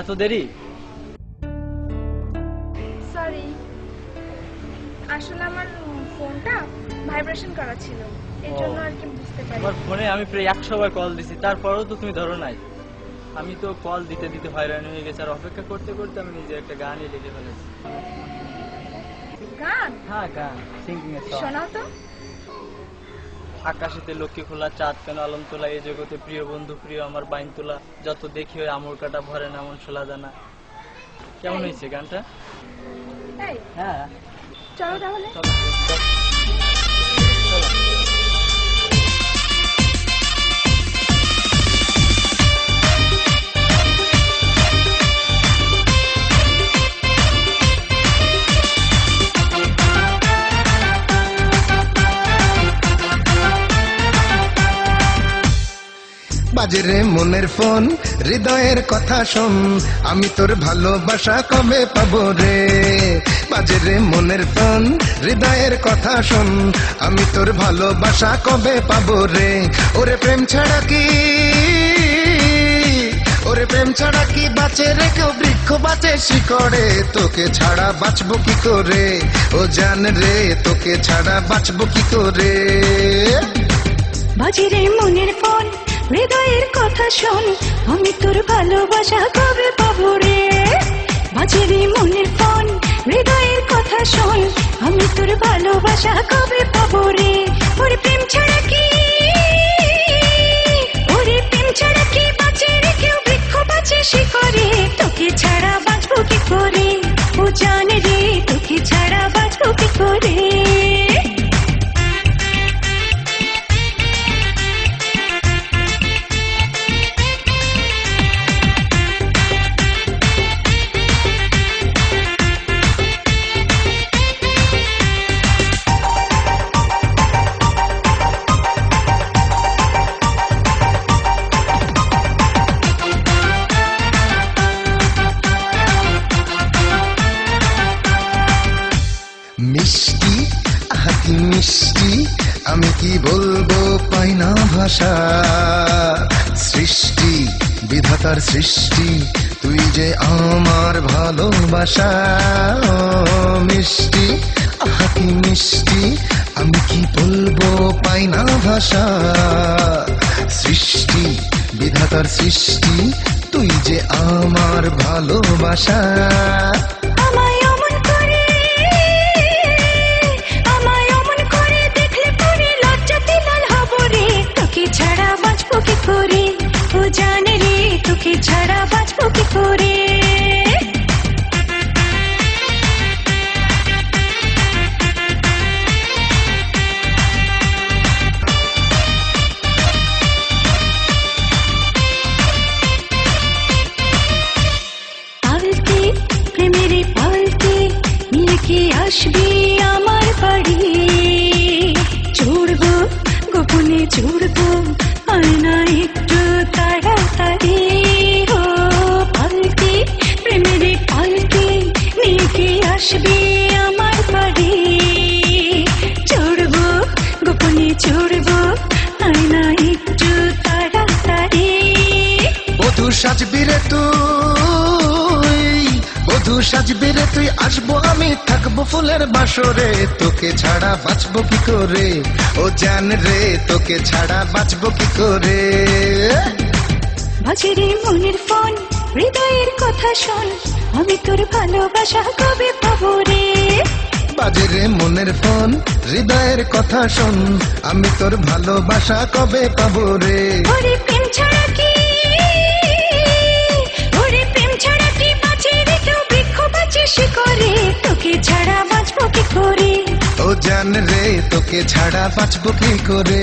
এত দেরি? সরি আসলে আমার ফোনটা ভাইব্রেশন করা ছিল। এর জন্য আর কি বুঝতে পারি তোমার ফোনে আমি প্রায় একশো বার কল দিছি তারপরেও তো তুমি ধরো নাই। আমি তো কল দিতে দিতে হয়রান হয়ে গেছে আর অপেক্ষা করতে করতে আমি নিজে একটা গানই লিখে ফেলেছি। গান? হ্যাঁ গান সিঙ্গিং এর শোনাও তো। আকাশেতে লক্ষ্মী খোলা চাঁদ কেন আলম তোলা এই জগতে প্রিয় বন্ধু প্রিয় আমার বাইন তোলা যত দেখি ওই আমর কাটা ভরে না এমন সোলা দানা কেমন হয়েছে গানটা? হ্যাঁ। চলো তাহলে। চলো চলো। রে মনের ফোন, হৃদয়ের কথা শোন। আমি তোর ভালোবাসা কবে পাবো রে? বাজে রে মনের ফোন, হৃদয়ের কথা শোন। আমি তোর ভালোবাসা কবে পাবো রে? ওরে প্রেম ছাড়া কি? ওরে প্রেম ছাড়া কি বাঁচে রে? কেউ বৃক্ষ বাঁচে শিকড়ে তোকে ছাড়া বাঁচবো কি করে? ও জান রে, তোকে ছাড়া বাঁচবো কি করে? বাজিরে মনের ফোন হৃদয়ের কথা শোন, আমি তোর ভালোবাসা কবে পাবো রে? বাজিরে মনের ফোন হৃদয়ের কথা শোন, আমি তোর ভালোবাসা কবে পাবো রে? ওরে প্রেম ছাড়া কি? ওরে প্রেম ছাড়া কি বাঁচে রে কেউ বৃক্ষ বাঁচে শিকরে তোকে ছাড়া বাঁচবো কি করে? আমি কি বলব পাই না ভাষা? সৃষ্টি, বিধাতার সৃষ্টি, তুই যে আমার ভালোবাসা। মিষ্টি, আহা কি মিষ্টি, আমি কি বলব পাই না ভাষা? সৃষ্টি, বিধাতার সৃষ্টি, তুই যে আমার ভালোবাসা। ছাড়া বাঁচবো কি করে? প্রেমের পালকি, নিয়ে আসবি আমার বাড়ি? চড়বো, গোপনে চড়বো আয়না একটু তাড়াতাড়ি। সাজবি রে তুই বধু সাজবি রে তুই আসব আমি থাকব ফুলের বাসরে তোকে ছাড়া বাঁচবো কি করে? ও জান রে তোকে ছাড়া বাঁচবো কি করে? বাজেরে মনের ফোন হৃদয়ের কথা শোন আমি তোর ভালোবাসা কবে পাবো রে? বাজে রে মনের ফোন হৃদয়ের কথা শোন আমি তোর ভালোবাসা কবে পাবো রে? প্রেম ছাড়া কি জান রে তোকে ছাড়া বাঁচবো কি করে